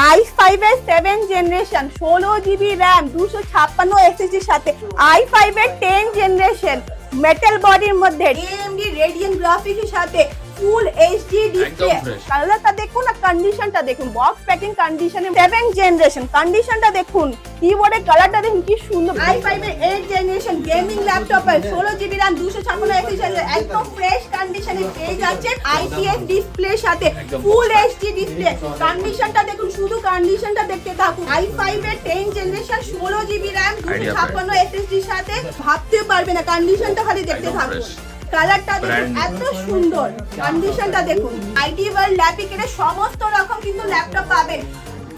I five এর seven generation ষোলো GB RAM দুশো ছাপ্পান্ন এসএসডির সাথে আই ফাইভ এর টেন জেনারেশন মেটাল বডির মধ্যে এএমডি রেডিয়ান গ্রাফিক্সের সাথে ফুল এইচডি ডিসপ্লে। কালারটা দেখুন আর কন্ডিশনটা দেখুন। বক্স প্যাকিং কন্ডিশনে সেভেন জেনারেশন কন্ডিশনটা দেখুন। কিবোর্ডের কালারটা দেখুন কি সুন্দর। আই ফাইভ এর এইট জেনারেশন গেমিং ল্যাপটপ এর ষোলো জিবি র্যাম দুশো ছাপ্পান্ন একদম ফ্রেশ কন্ডিশনে পেয়ে যাচ্ছেন আইপিএস ডিসপ্লের সাথে। ফুল এইচডি ডিসপ্লে কন্ডিশনটা দেখুন শুধু কন্ডিশনটা দেখতে থাকুন। আই ফাইভ এর টেন জেনারেশন ষোলো জিবি র্যাম দুশো ছাপ্পান্ন এসএসডির সাথে। ভাবতেও পারবে না কন্ডিশনটা খালি দেখতে থাকুন। কালারটা দেখুন এত সুন্দর। কন্ডিশনটা দেখুন। আইটি ওয়ার্ল্ড ল্যাপিকের সমস্ত রকম কিন্তু ল্যাপটপ পাবেন।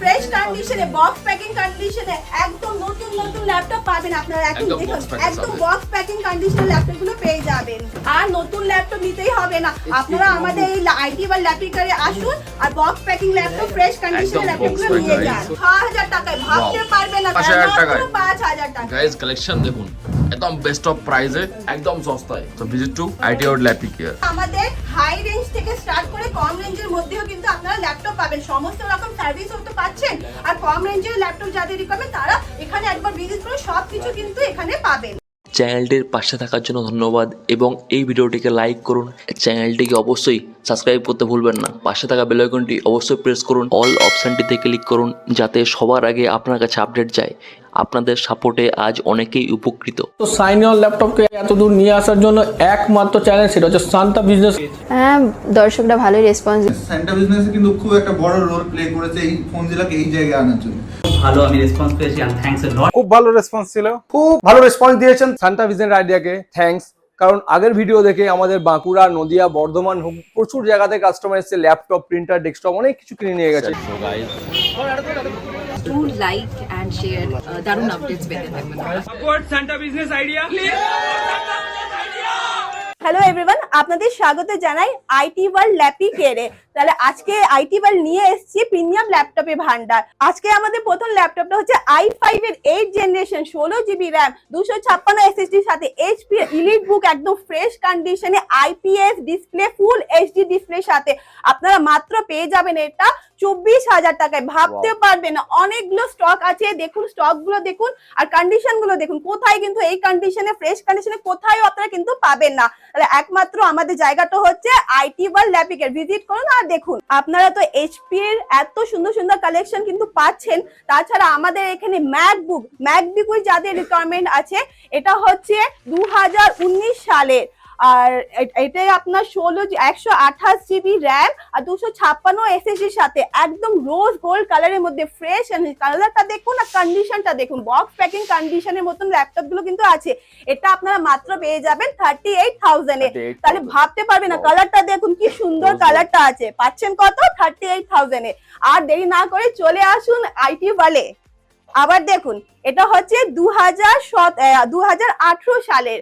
ফ্রেশ কন্ডিশনে বক্স প্যাকিং কন্ডিশনে একদম নতুন নতুন ল্যাপটপ পাবেন আপনারা। এখন দেখুন একদম বক্স প্যাকিং কন্ডিশনে ল্যাপটপগুলো পেয়ে যাবেন। আর নতুন ল্যাপটপ নিতেই হবে না। আপনারা আমাদের এই আইটি ওয়ার্ল্ড ল্যাপিকারে আসুন আর বক্স প্যাকিং ল্যাপটপ ফ্রেশ কন্ডিশনে ল্যাপটপগুলো নিয়ে যান। হাজার টাকায় ভাবতে। পারবেন না। পাঁচ হাজার মাত্র টাকায়। পাঁচ হাজার টাকা গাইজ কালেকশন দেখুন। একদম বেস্ট অফ প্রাইসে একদম সস্তায়। তো visit to IT out lappy care আমাদের হাই রেঞ্জ থেকে স্টার্ট করে কম রেঞ্জের মধ্যেও কিন্তু আপনারা ল্যাপটপ পাবেন। সমস্ত রকম সার্ভিসও তো পাচ্ছেন। আর কম রেঞ্জের ল্যাপটপ যাদের রিকমেন্ড তারা এখানে একবার ভিজিট করে সব কিছু কিন্তু এখানে পাবেন। চ্যানেলটির পাশে থাকার জন্য ধন্যবাদ এবং এই ভিডিওটিকে লাইক করুন। চ্যানেলটিকে অবশ্যই সাবস্ক্রাইব করতে ভুলবেন না। পাশে থাকা বেল আইকনটি অবশ্যই প্রেস করুন। অল অপশানটিতে ক্লিক করুন যাতে সবার আগে আপনার কাছে আপডেট যায়। আপনাদের সাপোর্টে আজ অনেকেই উপকৃত। তো সাইন অন ল্যাপটপকে এত দূর নিয়ে আসার জন্য একমাত্র চ্যানেল সেটা হচ্ছে শান্তা বিজনেস হ্যাঁ দর্শকরা ভালোই রেসপন্স স্যান্টা বিজনেসে কিন্তু খুব একটা বড় রোল প্লে করেছে এই ফোন জেলাকে এই জায়গায় আনার জন্য। ভালো আমি রেসপন্স পেয়েছি অ্যান্ড থ্যাঙ্কস এ লট খুব ভালো রেসপন্স ছিল। খুব ভালো রেসপন্স দিয়েছেন সান্টা ভিজন আইডিয়াকে থ্যাঙ্কস কারণ আগের ভিডিও দেখে আমাদের বাঁকুড়া নদিয়া বর্ধমান প্রচুর জায়গাতে কাস্টমার এসেছে ল্যাপটপ প্রিন্টার ডেস্কটপ অনেক কিছু কিনে নিয়ে গেছে। Do like and share uh, দারুণ আপডেটস পেতে থাকবেন। হ্যালো এভরিওয়ান আপনাদের স্বাগত জানাই আইটি ওয়ার্ল্ড ল্যাপি কেয়ারে তাহলে আজকে আইটি ওয়ার্ল্ড নিয়ে এসেছি প্রিমিয়াম ল্যাপটপের ভান্ডার। আজকে আমাদের প্রথম ল্যাপটপটা হচ্ছে আই ফাইভ এর এইট জেনারেশন ষোলো জিবি র্যাম দুশো ছাপ্পান্ন এসএসডির সাথে এইচপি ইলিট বুক একদম ফ্রেশ কন্ডিশনে আইপিএস ডিসপ্লে ফুল এইচডি ডিসপ্লের সাথে। আপনারা মাত্র পেয়ে যাবেন এটা। চব্বিশ হাজার টাকায়। ভাবতে পারবেন না। অনেকগুলো স্টক আছে। দেখুন স্টকগুলো দেখুন আর কন্ডিশনগুলো দেখুন। কোথায় কিন্তু এই কন্ডিশনে ফ্রেশ কন্ডিশনে কোথায় আপনারা কিন্তু পাবেন না। তাহলে একমাত্র আমাদের জায়গাটা হচ্ছে আইটি ওয়ার্ল্ড ল্যাপিকের ভিজিট করুন আর দেখুন। আপনারা তো এইচপি এর এত সুন্দর সুন্দর কালেকশন কিন্তু পাচ্ছেন। তাছাড়া আমাদের এখানে ম্যাকবুক ম্যাকবুক যাদের রিকোয়ারমেন্ট আছে এটা হচ্ছে দু হাজার উনিশ সালের। আর এটাই আপনার ষোলো একশো আঠাশ জিবি র্যাম আর দুশো ছাপ্পান্ন এসএসডির সাথে একদম রোজ গোল্ড কালারের মধ্যে ফ্রেশ কালারটা দেখুন আর কন্ডিশনটা দেখুন। বক্স প্যাকিং কন্ডিশনের মতন ল্যাপটপগুলো কিন্তু আছে। এটা আপনারা মাত্র পেয়ে যাবেন থার্টি এইট থাউজেন্ডে তাহলে ভাবতে পারবে না কালারটা দেখুন কি সুন্দর কালারটা আছে। পাচ্ছেন কত? থার্টি এইট থাউজেন্ডে আর দেরি না করে চলে আসুন আইটি ওয়ালে আবার দেখুন এটা হচ্ছে দু হাজার দু হাজার আঠেরো সালের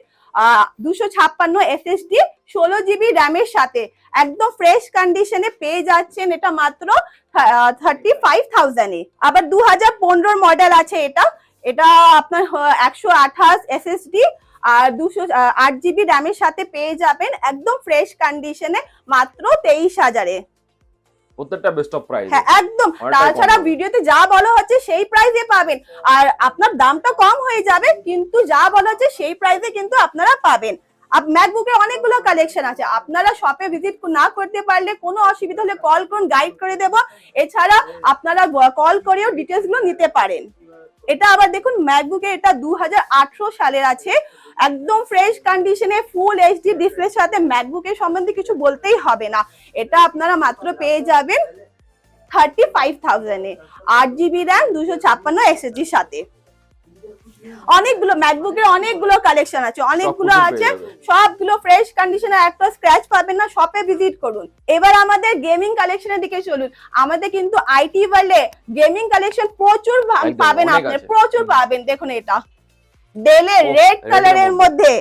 দুশো ছাপ্পান্ন এসএসডি ষোলো জিবি র্যামের সাথে। একদম ফ্রেশ কন্ডিশনে পেয়ে যাচ্ছেন এটা মাত্র থার্টি ফাইভ থাউজেন্ডে আবার দু হাজার পনেরোর মডেল আছে এটা। এটা আপনার একশো আঠাশ এসএসডি আর দুশো আট জিবি র্যামের সাথে পেয়ে যাবেন। একদম ফ্রেশ কন্ডিশনে মাত্র তেইশ হাজারে। প্রত্যেকটা বেস্ট অফ প্রাইস হ্যাঁ একদম। তাছাড়া। ভিডিওতে যা বলা হচ্ছে সেই প্রাইসে পাবেন। আর আপনার দামটা কম হয়ে যাবে কিন্তু যা বলা হচ্ছে সেই প্রাইসে কিন্তু আপনারা পাবেন। ম্যাকবুকের অনেকগুলো কালেকশন আছে। আপনারা শপে ভিজিট না করতে পারলে কোনো অসুবিধা হলে কল করুন গাইড করে দেব। এছাড়া আপনারা কল করেও ডিটেলসগুলো নিতে পারেন। এটা আবার দেখুন ম্যাকবুকে এটা দু হাজার আঠেরো সালের আছে। একদম ফ্রেশ কন্ডিশনে ফুল এইচডি ডিসপ্লের সাথে ম্যাকবুকের সম্বন্ধে কিছু বলতেই হবে না। এটা আপনারা মাত্র পেয়ে যাবেন থার্টি ফাইভ থাউজেন্ডে আট জিবি র্যাম দুশো ছাপ্পান্ন এসএসডির সাথে। অনেকগুলো ম্যাকবুকের অনেকগুলো কালেকশন আছে অনেকগুলো আছে সবগুলো ফ্রেশ কন্ডিশনে একটা স্ক্র্যাচ পাবেন না শপে ভিজিট করুন। এবার আমাদের গেমিং কালেকশনের দিকে চলুন। আমাদের কিন্তু আইটি ওয়ার্ল্ডে গেমিং কালেকশন প্রচুর পাবেন আপনি। প্রচুর পাবেন। দেখুন এটা। ডেলের রেড কালারের মধ্যে।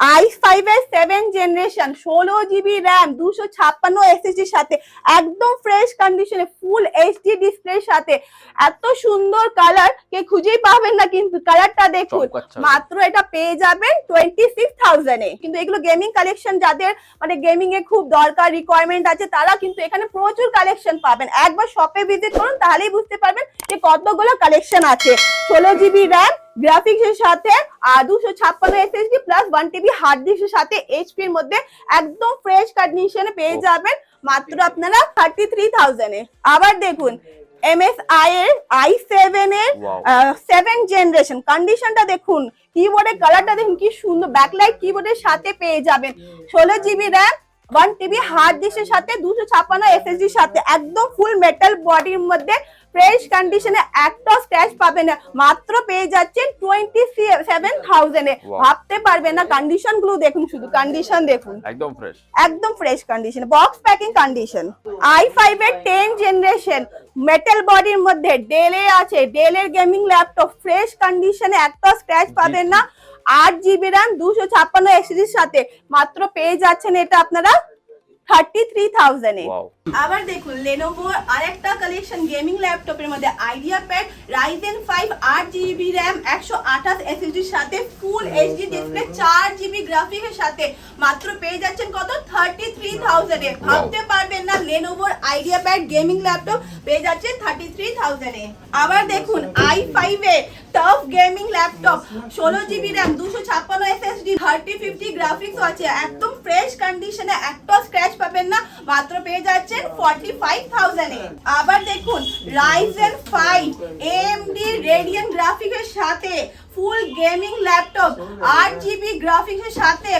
আই ফাইভ এর সেভেন জেনারেশন ষোলো জিবি র্যাম দুশো ছাপ্পান্ন এসএসডির সাথে একদম ফ্রেশ কন্ডিশনে ফুল এইচডি ডিসপ্লের সাথে। এত সুন্দর কালার কে খুঁজেই পাবেন না কিন্তু কালারটা দেখুন। মাত্র এটা পেয়ে যাবেন টোয়েন্টি সিক্স থাউজেন্ডে কিন্তু এগুলো গেমিং কালেকশন যাদের মানে গেমিং এ খুব দরকার রিকোয়ারমেন্ট আছে তারা কিন্তু এখানে প্রচুর কালেকশন পাবেন। একবার শপে ভিজিট করুন তাহলেই বুঝতে পারবেন যে কতগুলো কালেকশন আছে। ষোলো জিবি র্যাম গ্রাফিক্স এর সাথে আর দুশো ছাপ্পান্ন SSD plus one TB hard ডিস্কের সাথে এইচপি এর মধ্যে একদম ফ্রেশ কন্ডিশনে পেয়ে যাবেন মাত্র আপনারা থার্টি থ্রি থাউজেন্ডে আবার দেখুন এমএসআই এর আই সেভেন এর. সেভেন জেনারেশন কন্ডিশনটা দেখুন কিবোর্ডের কালারটা দেখুন কি সুন্দর। ব্যাকলাইট কিবোর্ডের সাথে পেয়ে যাবেন। ষোলো GB RAM one TB hard ডিস্কের সাথে দুশো ছাপ্পান্ন এসএসডির সাথে একদম ফুল মেটাল বডির মধ্যে ফ্রেশ কন্ডিশনে একটা স্ক্র্যাচ পাবেন। না মাত্র পেয়ে যাচ্ছেন টোয়েন্টি সেভেন থাউজেন্ডে. ভাবতে পারবেন না কন্ডিশনগুলো দেখুন শুধু কন্ডিশন দেখুন। একদম ফ্রেশ একদম fresh condition box packing condition I five এর টেন জেনারেশন মেটাল বডির মধ্যে ডেলে আছে। ডেলের গেমিং ল্যাপটপ ফ্রেশ কন্ডিশনে একটা স্ক্র্যাচ পাবেন না। আট জিবি র্যাম, দুশো ছাপ্পান্ন এসিডির সাথে। মাত্র পেয়ে যাচ্ছেন এটা আপনারা থার্টি থ্রি থাউজেন্ডে আবার দেখুন লেনোভো আরেকটা কালেকশন গেমিং ল্যাপটপের মধ্যে আইডিয়া প্যাড রাইজেন ফাইভ আট জিবি র্যাম একশো আঠাশ এসএসডির সাথে ফুল এইচডি ডিসপ্লে চার জিবি গ্রাফিক্সের সাথে। মাত্র পেয়ে যাচ্ছেন কত? থার্টি থ্রি থাউজেন্ডে ভাবতে পারবেন না লেনোভোর আইডিয়া প্যাড গেমিং ল্যাপটপ পেয়ে যাচ্ছে থার্টি থ্রি থাউজেন্ডে আবার দেখুন আই ফাইভ এ টফ গেমিং ল্যাপটপ ষোলো জিবি র্যাম দুশো ছাপ্পান্ন এসএসডি থার্টি ফিফটি গ্রাফিক্স আছে। একদম ফ্রেশ কন্ডিশনে একটা স্ক্র্যাচ পাবেন না মাত্র পেয়ে যাচ্ছেন ফর্টি ফাইভ থাউজেন্ডে আবার দেখুন রাইজেন ফাইভ এএমডি রেডিয়ান গ্রাফিক্সের সাথে ফুল গেমিং ল্যাপটপ আট জিবি গ্রাফিক্সের সাথে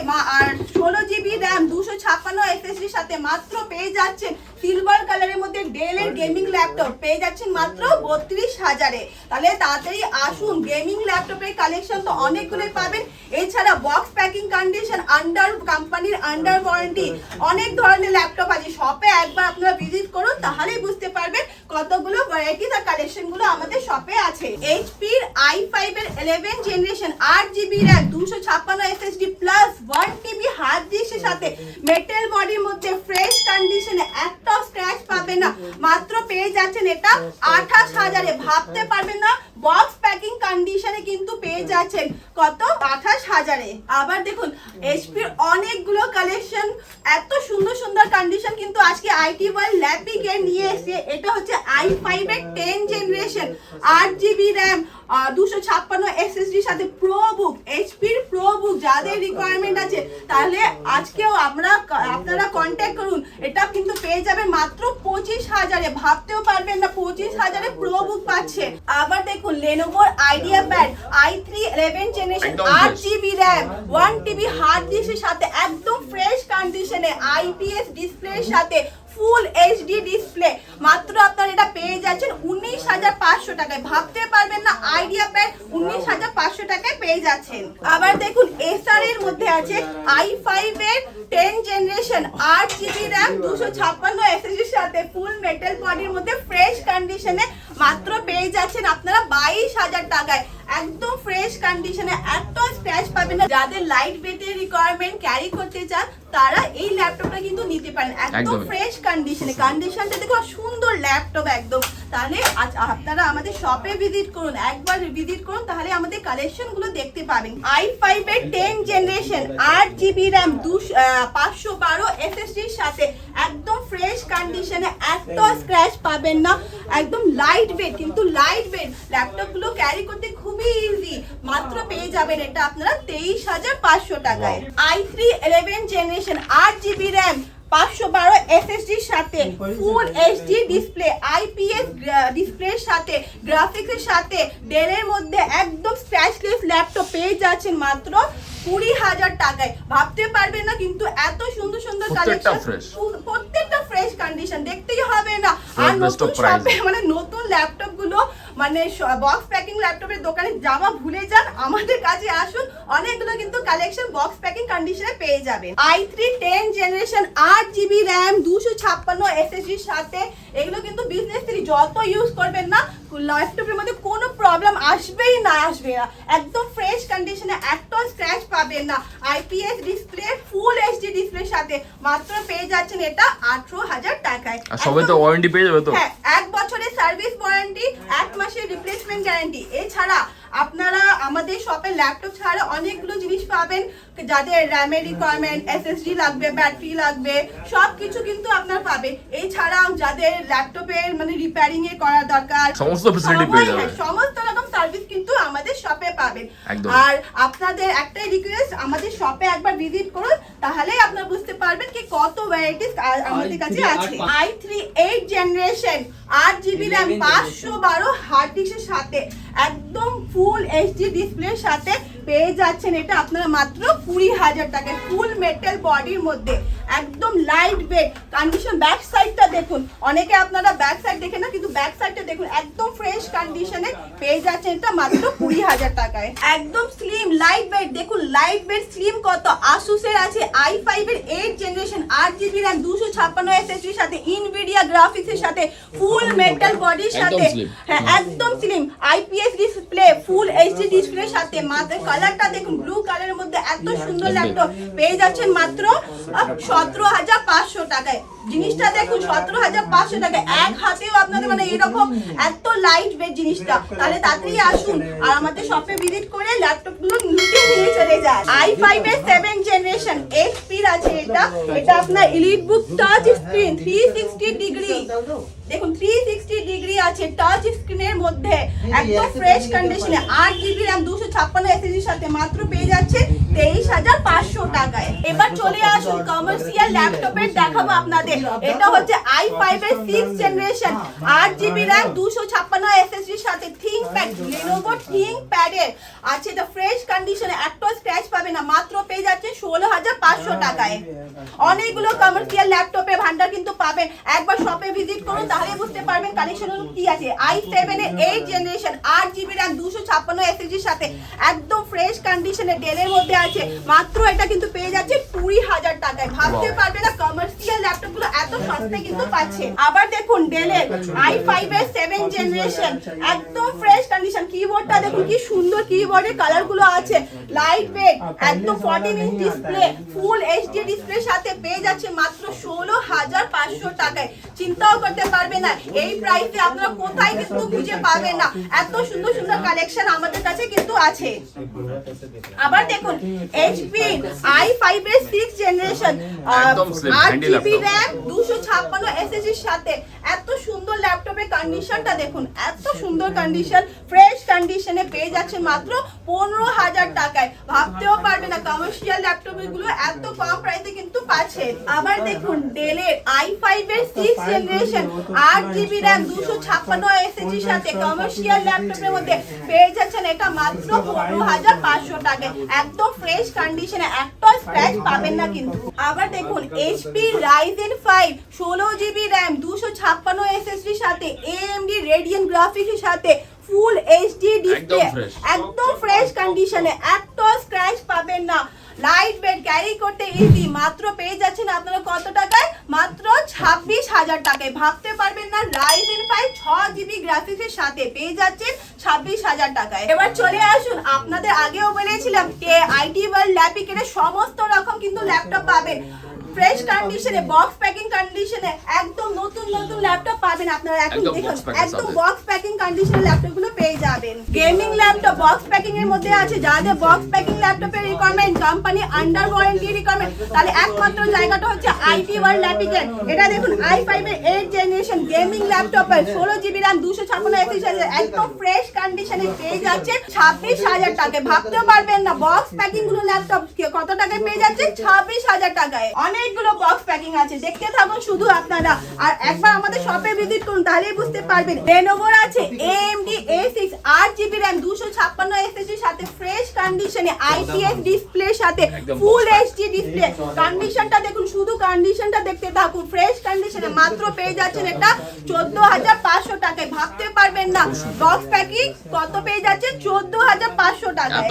ষোলো জিবি র্যাম দুশো ছাপ্পান্ন এসএসডির সাথে মাত্র পেয়ে যাচ্ছেন সিলভার কালারের মধ্যে ডেলের গেমিং ল্যাপটপ পেয়ে যাচ্ছেন মাত্র বত্রিশ হাজারে। তাহলে তাড়াতাড়ি আসুন গেমিং ল্যাপটপের কালেকশন তো অনেকগুলোই পাবেন। এছাড়া বক্স প্যাকিং কন্ডিশন আন্ডার কোম্পানির আন্ডার ওয়ারেন্টি অনেক ধরনের ল্যাপটপ আছে। শপে একবার আপনারা ভিজিট করুন তাহলেই বুঝতে পারবেন কতগুলো ভ্যারাইটিস আর কালেকশনগুলো আমাদের শপে আছে? এইচপির আই ফাইভ এর ইলেভেন জেনারেশন আট জিবি র্যাম দুশো ছাপ্পান্ন SSD plus one TB hard ডিস্কের সাথে মেটেল বডির মধ্যে ফ্রেশ কন্ডিশনে একটা স্ক্র্যাচ পাবেন না। মাত্র পেয়ে যাচ্ছেন এটা আঠাশ হাজারে ভাবতে পারবেন না বক্স প্যাকিং কন্ডিশনে কিন্তু পেয়ে যাচ্ছেন। কত? আঠাশ হাজারে আবার দেখুন এইচপির অনেকগুলো কালেকশন এত সুন্দর সুন্দর কন্ডিশন কিন্তু আজকে আইটি ওয়ার্ল্ড ল্যাপিকে নিয়ে এসে এটা হচ্ছে আই ফাইভ এর টেন জেনারেশন আট জিবি র্যাম দুশো ছাপ্পান্ন এসএসডির সাথে প্রো বুক এইচপির প্রো বুক যাদের রিকোয়ারমেন্ট আছে তাহলে আজকেও আমরা আপনারা কন্ট্যাক্ট করুন। এটা কিন্তু পেয়ে যাবেন মাত্র পঁচিশ হাজারে। ভাবতেও পারবেন না পঁচিশ হাজারে প্রো বুক পাচ্ছে। আবার দেখুন লেনোভোর idea pad I three eleven generation আট GB RAM one TB hard ডিস্কের সাথে একদম ফ্রেশ কন্ডিশনে আইপিএস ডিসপ্লের সাথে ফুল এইচডি ডিসপ্লে মাত্র যাচ্ছেন উনিশ হাজার পাঁচশো টাকায়। ভাবতে পারবেন না আইডিয়া প্যাড উনিশ হাজার পাঁচশো টাকায় পেয়ে যাচ্ছেন। আবার দেখুন এসআর এর মধ্যে আছে আই ফাইভ এর টেন জেনারেশন আট জিবি র্যাম দুশো ছাপ্পান্ন এসএসডির সাথে ফুল মেটাল বডির মধ্যে ফ্রেশ কন্ডিশনে মাত্র পেয়ে যাচ্ছেন আপনারা বাইশ হাজার টাকায়। একদম ফ্রেশ কন্ডিশনে একটা স্ক্র্যাচ পাবেন না। যাদের লাইট ওয়েটের রিকোয়ারমেন্ট ক্যারি করতে চান তারা এই ল্যাপটপটা কিন্তু নিতে পারেন। একদম। ফ্রেশ কন্ডিশনে কন্ডিশনটা দেখো সুন্দর ল্যাপটপ একদম। তাহলে আজ আপনারা আমাদের শপে ভিজিট করুন একবার ভিজিট করুন তাহলে আমাদের কালেকশনগুলো দেখতে পাবেন। আই ফাইভ এর টেন জেনারেশন আট জিবি র্যাম দুশো পাঁচশো বারো এসএসডির সাথে একদম ফ্রেশ কন্ডিশনে এত স্ক্র্যাচ পাবেন না একদম লাইট ওয়েট কিন্তু লাইট ওয়েট ল্যাপটপগুলো ক্যারি করতে খুবই ইজি মাত্র পেয়ে যাবেন এটা আপনারা তেইশ হাজার পাঁচশো টাকায়। আই থ্রি ইলেভেন জেনারেশন আট জিবি র্যাম পাঁচশো বারো এসএসডির সাথে ফুল এইচডি ডিসপ্লে আইপিএস ডিসপ্লের সাথে গ্রাফিক্সের সাথে ডেলের মধ্যে একদম স্ক্র্যাচলেস ল্যাপটপ পেয়ে যাচ্ছেন মাত্র কুড়ি হাজার টাকায়। ভাবতে পারবেন না কিন্তু এত সুন্দর সুন্দর প্রত্যেকটা কালেকশন প্রত্যেকটা ফ্রেশ কন্ডিশন দেখতেই হবে না। আর নতুন মানে নতুন ল্যাপটপ মানে বক্স প্যাকিং ল্যাপটপের দোকানে যাওয়া ভুলে যান। আমাদের কাছে আসুন অনেকগুলো কিন্তু কালেকশন বক্স প্যাকিং কন্ডিশনে পেয়ে যাবেন। আই থ্রি টেন জেনারেশন আট জিবি র্যাম দুশো ছাপ্পান্ন এসএসডির সাথে। এগুলো কিন্তু বিজনেস থেকে যত ইউজ করবেন না ল্যাপটপের মধ্যে কোনো প্রবলেম আসবেই না আসবে না। একদম ফ্রেশ কন্ডিশনে একটাও স্ক্র্যাচ পাবেন না। আইপিএস ডিসপ্লে ফুল এইচডি ডিসপ্লের সাথে। মাত্র পেয়ে যাচ্ছেন এটা আঠারো হাজার টাকায়। আর সবাই তো ওয়ারেন্টি পেয়ে যাবে তো? হ্যাঁ এক বছরের সার্ভিস ওয়ারেন্টি এক মাসের রিপ্লেসমেন্ট গ্যারান্টি এছাড়া আপনারা আমাদের শপে ল্যাপটপ ছাড়া অনেকগুলো জিনিস পাবেন। যাদের র্যামের রিকোয়ারমেন্ট এসএসডি লাগবে ব্যাটারি লাগবে সব কিছু কিন্তু আপনারা পাবেন। এছাড়াও যাদের ল্যাপটপের মানে রিপেয়ারিং এর করা দরকার সমস্ত facility পেয়ে সবাই- যাবে। হ্যাঁ, সমস্ত রকম সার্ভিস কিন্তু আমাদের শপে পাবেন। আর আপনাদের একটাই রিকোয়েস্ট আমাদের শপে একবার ভিজিট করুন তাহলেই আপনারা বুঝতে পারবেন কি কত ভ্যারাইটিস আমাদের কাছে আছে। আই থ্রি এইট জেনারেশন আট জিবি র্যাম পাঁচশো বারো হার্ড ডিস্কের সাথে। একদম ফুল এইচডি ডিসপ্লের সাথে পেয়ে যাচ্ছেন। এটা আপনারা মাত্র কুড়ি হাজার টাকায় ফুল মেটাল বডির মধ্যে। একদম লাইট ওয়েট কন্ডিশন ব্যাক সাইডটা দেখুন। অনেকে আপনারা ব্যাক সাইড দেখেন না কিন্তু ব্যাক সাইডটা দেখুন একদম ফ্রেশ কন্ডিশনে পেয়ে যাচ্ছেন এটা মাত্র কুড়ি হাজার টাকায়। একদম স্লিম লাইট ওয়েট দেখুন লাইট ওয়েট স্লিম কত আসুসের আছে আই ফাইভ এর এইট জেনারেশন আট জিবি র্যাম দুশো ছাপ্পান্ন এসএসডির সাথে ইনভিডিয়া গ্রাফিক্সের সাথে ফুল মেটাল বডির সাথে। হ্যাঁ একদম slim IPS display full HD ডিসপ্লের সাথে মাত্র কালারটা দেখুন ব্লু কালারের মধ্যে এত সুন্দর ল্যাপটপ পেয়ে যাচ্ছেন মাত্র সতেরো হাজার পাঁচশো টাকায়। জিনিসটা দেখুন, সতেরো হাজার পাঁচশো টাকায়। এক হাতেও আপনাদের মানে এরকম এত লাইট ওয়েট জিনিসটা। তাহলে তাড়াতাড়ি আসুন আর আমাদের শপে ভিজিট করে ল্যাপটপগুলো লুটে নিয়ে চলে যান। আই ফাইভ এর সেভেন জেনারেশন এইচপির আছে এটা। এটা আপনার EliteBook touch screen three sixty degree দেখুন থ্রি সিক্সটি ডিগ্রি আছে টাচ স্ক্রিনের মধ্যে। একদম ফ্রেশ কন্ডিশনে আট জিবি র্যাম দুশো ছাপ্পান্ন এসএসডির সাথে মাত্র পেয়ে যাচ্ছে। তেইশ হাজার পাঁচশো টাকায়। এবার চলে আসুন কমার্শিয়াল ল্যাপটপের দেখাবো আপনাদের। এটা হচ্ছে আই ফাইভ এর সিক্স জেনারেশন আট জিবি র্যাম দুশো ছাপ্পান্ন এসএসডির সাথে থিঙ্ক প্যাড লেনোভো থিঙ্ক প্যাডের আছে এটা ফ্রেশ কন্ডিশনে একটা স্ক্র্যাচ পাবে না, মাত্র পেয়ে যাচ্ছে ষোলো হাজার পাঁচশো টাকায়। অনেকগুলো কমার্শিয়াল ল্যাপটপে ভান্ডার কিন্তু পাবেন। একবার শপে ভিজিট করুন, তাহলে বুঝতে পারবেন কালেকশন কি আছে। আই সেভেন এর এইট জেনারেশন আট জিবি র্যাম দুশো ছাপ্পান্ন এসএসডির সাথে একদম ফ্রেশ কন্ডিশনে ডেলের মধ্যে আছে। মাত্র এটা কিন্তু পেয়ে যাচ্ছে কুড়ি হাজার টাকায়। ভাবতে পারবে না কমার্শিয়াল ল্যাপটপগুলো এত সস্তায় কিন্তু পাচ্ছে। আবার দেখুন ডেলের আই ফাইভ এর সেভেন জেনারেশন একদম ফ্রেশ কন্ডিশন কিবোর্ডটা দেখুন কি সুন্দর কিবোর্ডের কালারগুলো আছে। লাইট ওয়েট একদম fourteen inch display full HD ডিসপ্লের সাথে পেয়ে যাচ্ছে মাত্র ষোলো হাজার পাঁচশো টাকায়। চিন্তাও করতে পারবে না এই প্রাইসে আপনারা কোথায় কিন্তু খুঁজে পাবেন না। এত সুন্দর সুন্দর কালেকশন আমাদের কাছে কিন্তু আছে। আবার দেখুন এইচপি আই ফাইভ এর সিক্স জেনারেশন আট জিবি র্যাম দুশো ছাপ্পান্ন এসএসডির সাথে। এত সুন্দর ল্যাপটপের কন্ডিশনটা দেখুন এত সুন্দর কন্ডিশন ফ্রেশ কন্ডিশনে পেয়ে যাচ্ছে মাত্র পনেরো হাজার টাকায়। ভাবতেও পারবে না কমার্শিয়াল ল্যাপটপগুলো এত কম প্রাইসে কিন্তু পাচ্ছে। আবার দেখুন ডেলের আই ফাইভ এর সিক্স জেনারেশন আট জিবি র্যাম দুশো ছাপ্পান্ন এসএসডির সাথে কমার্শিয়াল ল্যাপটপের মধ্যে পেয়ে যাচ্ছেন এটা মাত্র পনেরো হাজার পাঁচশো টাকায়। একদম ফ্রেশ কন্ডিশনে একটা স্ক্র্যাচ পাবেন না কিন্তু। আবার দেখুন এইচপি রাইজেন ফাইভ ষোলো জিবি র্যাম দুশো ছাপ্পান্ন এসএসডির সাথে এএমডি রেডিয়ান গ্রাফিক্সের সাথে ফুল এইচডি ডিসপ্লে একদম একদম ফ্রেশ কন্ডিশনে একটা স্ক্র্যাচ পাবেন না। লাইট বেড ক্যারি করতে ইজি। মাত্র পেয়ে যাচ্ছেন আপনারা কত টাকায়? মাত্র ছাব্বিশ হাজার টাকায়। ভাবতে পারবেন না রাইজেন ফাইভ ছ জিবি গ্রাফিক্সের সাথে পেয়ে যাচ্ছেন ছাব্বিশ হাজার টাকায়। এবার চলে আসুন, আপনাদের আগেও বলেছিলাম যে আইটি ওয়ার্ল্ড ল্যাপিকের সমস্ত রকম কিন্তু ল্যাপটপ পাবেন। ফ্রেশ কন্ডিশনে বক্স প্যাকিং কন্ডিশনে একদম নতুন নতুন ল্যাপটপ পাবেন আপনারা। এখন একদম দেখুন একদম বক্স প্যাকিং কন্ডিশনের ল্যাপটপগুলো পেয়ে যাবেন। গেমিং ল্যাপটপ বক্স প্যাকিং এর মধ্যে আছে যাদের বক্স প্যাকিং ল্যাপটপের requirement company under warranty requirement তাহলে একমাত্র জায়গাটা হচ্ছে আইটি ওয়ার্ল্ড ল্যাপিকের এটা দেখুন আই ফাইভ এর এইট জেনারেশন গেমিং ল্যাপটপের ষোলো জিবি র্যাম দুশো ছাপ্পান্ন একত্রিশ হাজার একদম ফ্রেশ কন্ডিশনে পেয়ে যাচ্ছে ছাব্বিশ হাজার টাকায়। ভাবতেও পারবেন না বক্স প্যাকিংগুলো ল্যাপটপ কত টাকায় পেয়ে যাচ্ছে? ছাব্বিশ হাজার টাকায়। অনেক অনেকগুলো বক্স প্যাকিং আছে। দেখতে থাকুন শুধু আপনারা। আর একবার আমাদের শপে ভিজিট করুন তাহলেই বুঝতে পারবেন। লেনোভোর আছে এএমডি এ সিক্স আট জিবি র্যাম দুশো ছাপ্পান্ন এসএসডির সাথে ফ্রেশ কন্ডিশনে আইপিএস ডিসপ্লের সাথে ফুল এইচডি ডিসপ্লে কন্ডিশনটা দেখুন শুধু কন্ডিশনটা দেখতে থাকুন। ফ্রেশ কন্ডিশনে মাত্র পেয়ে যাচ্ছেন এটা চোদ্দ হাজার পাঁচশো টাকায়। ভাবতে পারবেন না বক্স প্যাকিং কত পেয়ে যাচ্ছে চোদ্দ হাজার পাঁচশো টাকায়।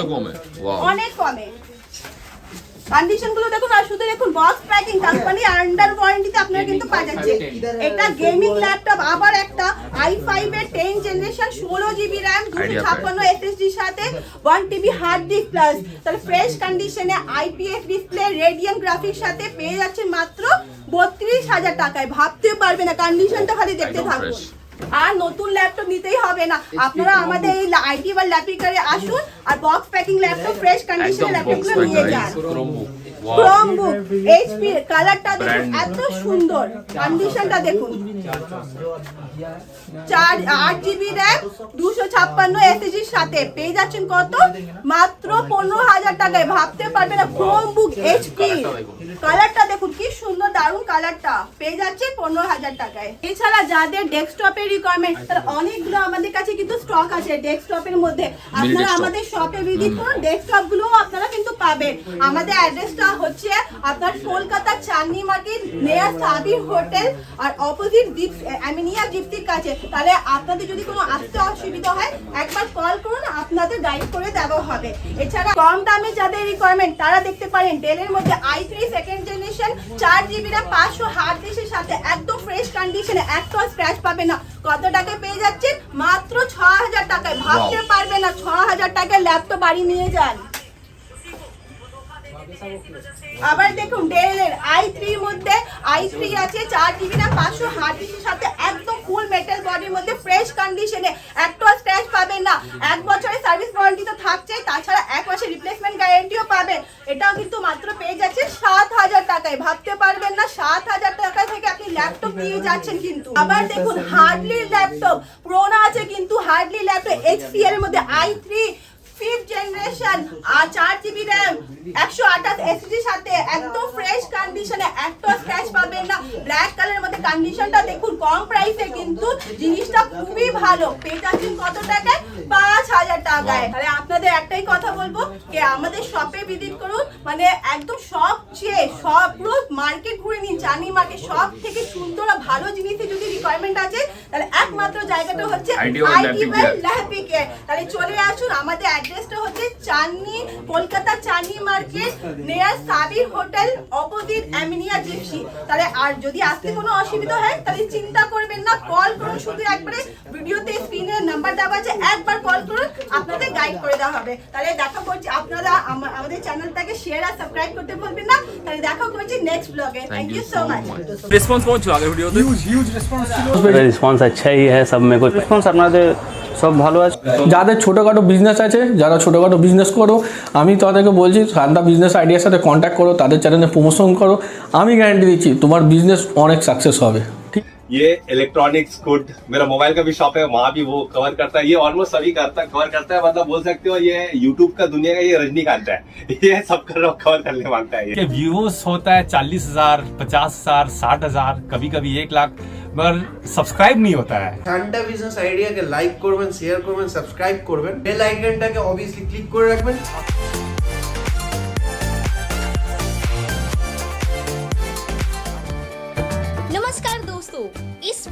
অনেক কমে। কন্ডিশনগুলো দেখুন আর শুধু দেখুন বক্স প্যাকিং কোম্পানি আন্ডার ওয়ারেন্টিতে আপনারা কিন্তু পাওয়া যাচ্ছে এটা গেমিং ল্যাপটপ আবার একটা আই ফাইভ এর টেন জেনারেশন ষোলো জিবি র্যাম দুশো ছাপ্পান্ন এসএসডির সাথে one TB hard disk plus তাহলে ফ্রেশ কন্ডিশনে আইপিএস ডিসপ্লে রেডিয়ান গ্রাফিক্স সাথে পেয়ে যাচ্ছে মাত্র বত্রিশ হাজার টাকায়। ভাবতে পারবে না কন্ডিশনটা খালি দেখতে থাকুন। আর নতুন ল্যাপটপ নিতেই হবে না। আপনারা আমাদের এই আইটি বা ল্যাপিকারে আসুন আর বক্স প্যাকিং ল্যাপটপ ফ্রেশ কন্ডিশনে একদম বক্স ল্যাপটপগুলো নিয়ে যান। ক্রোমবুক এইচপি কালারটা দেখুন এত সুন্দর। কন্ডিশনটা দেখুন। চার আট জিবি র্যাম দুশো ছাপ্পান্ন এসএসজির সাথে। পেয়ে যাচ্ছেন কত? মাত্র পনেরো হাজার টাকায়। ভাবতে পারবে না ক্রোমবুক এইচপি কালারটা দেখুন। কি সুন্দর দারুণ কালারটা পেয়ে যাচ্ছে পনেরো হাজার টাকায়। এছাড়া যাদের ডেস্কটপের রিকোয়ারমেন্ট তার অনেকগুলো আমাদের কাছে কিন্তু স্টক আছে ডেস্কটপের মধ্যে। আপনারা আমাদের শপে ভিজিট করুন ডেস্কটপ গুলোও আপনারা কিন্তু পাবেন। আমাদের অ্যাড্রেসটা হচ্ছে আপনার Kolkata Chandni market near Sabir hotel আর অপোজিট জিপ অ্যামিনিয়া জিপসির কাছে। তাহলে আপনাদের যদি কোনো আসতে অসুবিধা হয় একবার কল করুন আপনাদের গাইড করে দেওয়া হবে। এছাড়া কম দামে যাদের রিকোয়ারমেন্ট তারা দেখতে পারেন ডেলের মধ্যে আই থ্রি সেকেন্ড জেনারেশন চার জিবি র্যাম পাঁচশো হার্ড ডিস্কের সাথে একদম ফ্রেশ কন্ডিশনে একটা স্ক্র্যাচ পাবে না। কত টাকায় পেয়ে যাচ্ছেন? মাত্র ছ হাজার টাকায় ভাবতে পারবে না ছ হাজার টাকায় ল্যাপটপ বাড়ি নিয়ে যান। আবার দেখুন ডেলের আই থ্রির মধ্যে আই থ্রি আছে চার জিবি না পাঁচশো হার্ড ডিস্কের সাথে একদম ফুল মেটাল বডির মধ্যে ফ্রেশ কন্ডিশনে একটা স্ক্র্যাচ পাবেন না এক বছরের সার্ভিস ওয়ারেন্টি তো থাকছেই তাছাড়া এক মাসের রিপ্লেসমেন্ট গ্যারেন্টিও পাবেন এটাও কিন্তু মাত্র পেয়ে যাচ্ছে সাত হাজার টাকায় ভাবতে পারবেন না সাত হাজার টাকা থেকে আপনি ল্যাপটপ নিয়ে যাচ্ছেন কিন্তু। আবার দেখুন হার্ডলি ল্যাপটপ প্রোনা আছে কিন্তু হার্ডলি ল্যাপটপ এইচপি এর মধ্যে আই থ্রি ফিফথ জেনারেশন আর চার জিবি র্যাম একশো আঠাশ এসডির সাথে একদম ফ্রেশ কন্ডিশনে একটা স্ক্র্যাচ পাবেন না। ব্ল্যাক কালারের মধ্যে কন্ডিশনটা দেখুন কম প্রাইসে কিন্তু জিনিসটা খুবই ভালো। পেয়ে যাচ্ছেন কত টাকায়? টাকায় তাহলে আপনাদের একটাই কথা বলব যে আমাদের শপে ভিজিট করুন। মানে একদম সব চেয়ে সব পুরো মার্কেট ঘুরে নিন চানি মার্কেট সব থেকে সুন্দর আর ভালো জিনিসের যদি রিকোয়ারমেন্ট আছে তাহলে একমাত্র জায়গাটা হচ্ছে Ideal IT Lappy Care। Lappy care তাহলে চলে আসুন আমাদের অ্যাড্রেসটা হচ্ছে চাঁদনি Kolkata Chandni market near Sabir hotel opposite Aminia Gypsy. তাহলে আর যদি আসতে কোনো অসুবিধা হয় তাহলে চিন্তা করবেন না কল করুন শুধু একবারে। ভিডিওতে স্ক্রিনে নাম্বার দেওয়া আছে একবার কল করুন আপনাদের গাইড করে দেওয়া হবে। তাহলে দেখা করছি আপনারা আমাদের চ্যানেলটাকে শেয়ার আর সাবস্ক্রাইব করতে ভুলবেন না। তাহলে দেখা করছি নেক্সট ব্লগে thank you so much response পৌঁছো আগের ভিডিওতে রেসপন্স ছিল। রেসপন্স আচ্ছাই হ্যাঁ সব মে কুছ রেসপন্স আপনাদের সব ভালো আছে? যাদের ছোটোখাটো বিজনেস আছে যারা ছোটোখাটো বিজনেস করো আমি তাদেরকে বলছি সান্দা বিজনেস আইডিয়ার সাথে কন্ট্যাক্ট করো তাদের চ্যানেলে প্রমোশন করো। আমি গ্যারান্টি দিচ্ছি তোমার বিজনেস অনেক সাকসেস হবে। ये इलेक्ट्रॉनिक्स गुड मेरा मोबाइल का भी शॉप है वहाँ भी वो कवर करता है ये ऑलमोस्ट सभी करता कवर करता है मतलब बोल सकते हो ये यूट्यूब का दुनिया का ये रजनीकांत है ये सब कर कवर करने मांगता है ये के व्यूज होता है चालीस हजार पचास हजार साठ हजार कभी कभी एक लाख मगर सब्सक्राइब नहीं होता है ঠান্ডা বিজনেস আইডিয়াকে লাইক করবেন শেয়ার করবেন সাবস্ক্রাইব করবেন বেল আইকনটাকে অবভিয়াসলি ক্লিক করে রাখবেন